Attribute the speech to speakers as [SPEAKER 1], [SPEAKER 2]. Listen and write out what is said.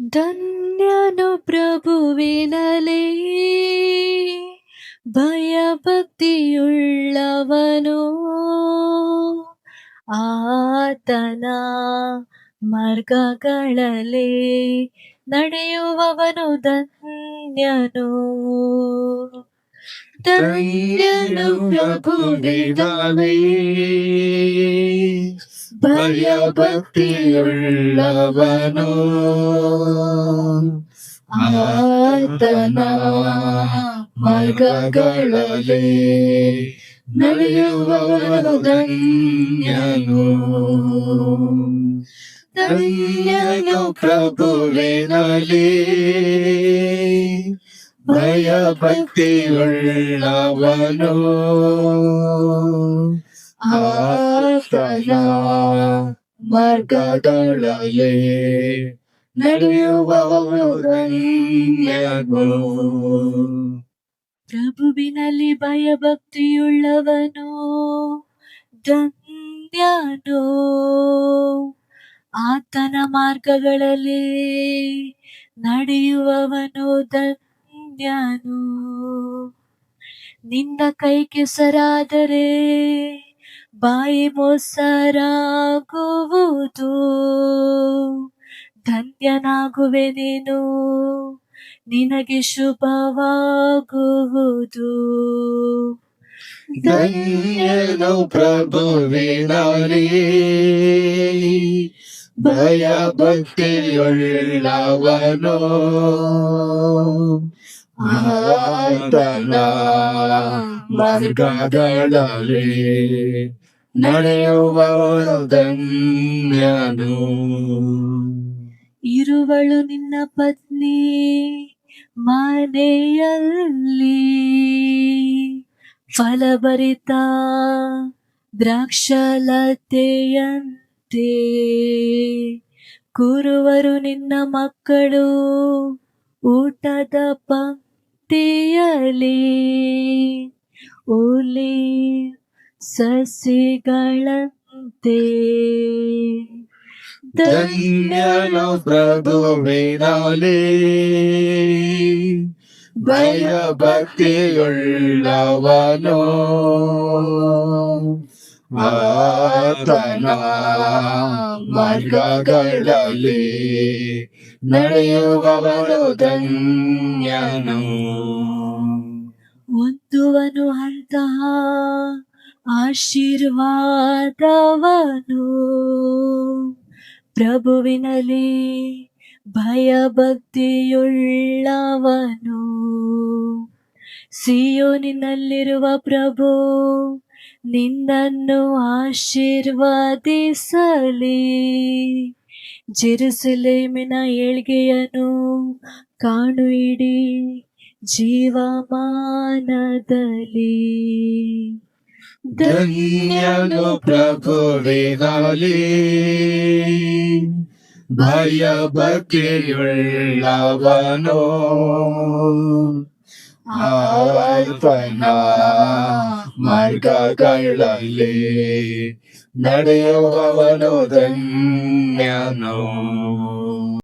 [SPEAKER 1] ಧನ್ಯನು ಪ್ರಭುವಿನಲೇ. ಭಯಭಕ್ತಿಯುಳ್ಳವನು. ಆತನ ಮಾರ್ಗಗಳಲ್ಲಿ ನಡೆಯುವವನು ಧನ್ಯನು. ಧನ್ಯನು ಪ್ರಭುವಿನಲೇ.
[SPEAKER 2] ಭಯಭಕ್ತಿಯುಳ್ಳವನು ಆತನ ಮಾರ್ಗಗಳಲ್ಲಿ ನಡೆಯುವವನು ಧನ್ಯನು ಧನ್ಯನು ಪ್ರಭುವಿನಲ್ಲಿ ಮಾರ್ಗಗಳಲ್ಲಿ
[SPEAKER 1] ಪ್ರಭುವಿನಲ್ಲಿ ಭಯಭಕ್ತಿಯುಳ್ಳವನು ಧನ್ಯನು. ಆತನ ಮಾರ್ಗಗಳಲ್ಲಿ ನಡೆಯುವವನು ಧನ್ಯನು. ನಿನ್ನ ಕೈ ಕೆಸರಾದರೆ ಬಾಯಿ ಮೊಸರಾಗುವುದು. ಧನ್ಯನಾಗುವೆ ನೀನು ನಿನಗೆ ಶುಭವಾಗುವುದು.
[SPEAKER 2] ಧನ್ಯನು ಪ್ರಭುವಿನಲ್ಲಿ ಭಯಭಕ್ತಿಯುಳ್ಳವನು ಆತನ ಮಾರ್ಗಗಳಲ್ಲಿ ನಡೆಯುವವನು ಧನ್ಯನು
[SPEAKER 1] ಇರುವಳು ನಿನ್ನ ಪತ್ನಿ ಮನೆಯಲ್ಲಿ. ಫಲಭರಿತ ದ್ರಾಕ್ಷಲತೆಯಂತೆ ಕುರುವರು ನಿನ್ನ ಮಕ್ಕಳು ಊಟದ ಪಂಕ್ತಿಯಲಿ ಓಲಿ ಸಸಿಗಳಂತೆ.
[SPEAKER 2] ಧನ್ಯನು ಪ್ರಭುವಿನಲ್ಲಿ ಭಯಭಕ್ತಿಯುಳ್ಳವನು. ಆತನ ಮಾರ್ಗಗಳಲ್ಲಿ ನಡೆಯುವವನು ಧನ್ಯನು.
[SPEAKER 1] ಹೊಂದುವನು ಅಂತಹ ಆಶೀರ್ವಾದವನು. ಪ್ರಭುವಿನಲ್ಲಿ ಭಯಭಕ್ತಿಯುಳ್ಳವನು. ಸಿಯೋನಿನಲ್ಲಿರುವ ಪ್ರಭು ನಿನ್ನನ್ನು ಆಶೀರ್ವದಿಸಲಿ. ಜೆರುಸಲೇಮಿನ ಏಳ್ಗೆಯನ್ನು ಕಾಣು ಇಡೀ ಜೀವಮಾನದಲ್ಲಿ.
[SPEAKER 2] ಧನ್ಯನು ಪ್ರಭುವಿನಲ್ಲಿ ಭಯಭಕ್ತಿಯುಳ್ಳವನು ಆತನ ಮಾರ್ಗಗಳಲ್ಲಿ ನಡೆಯುವವನು ಧನ್ಯನು.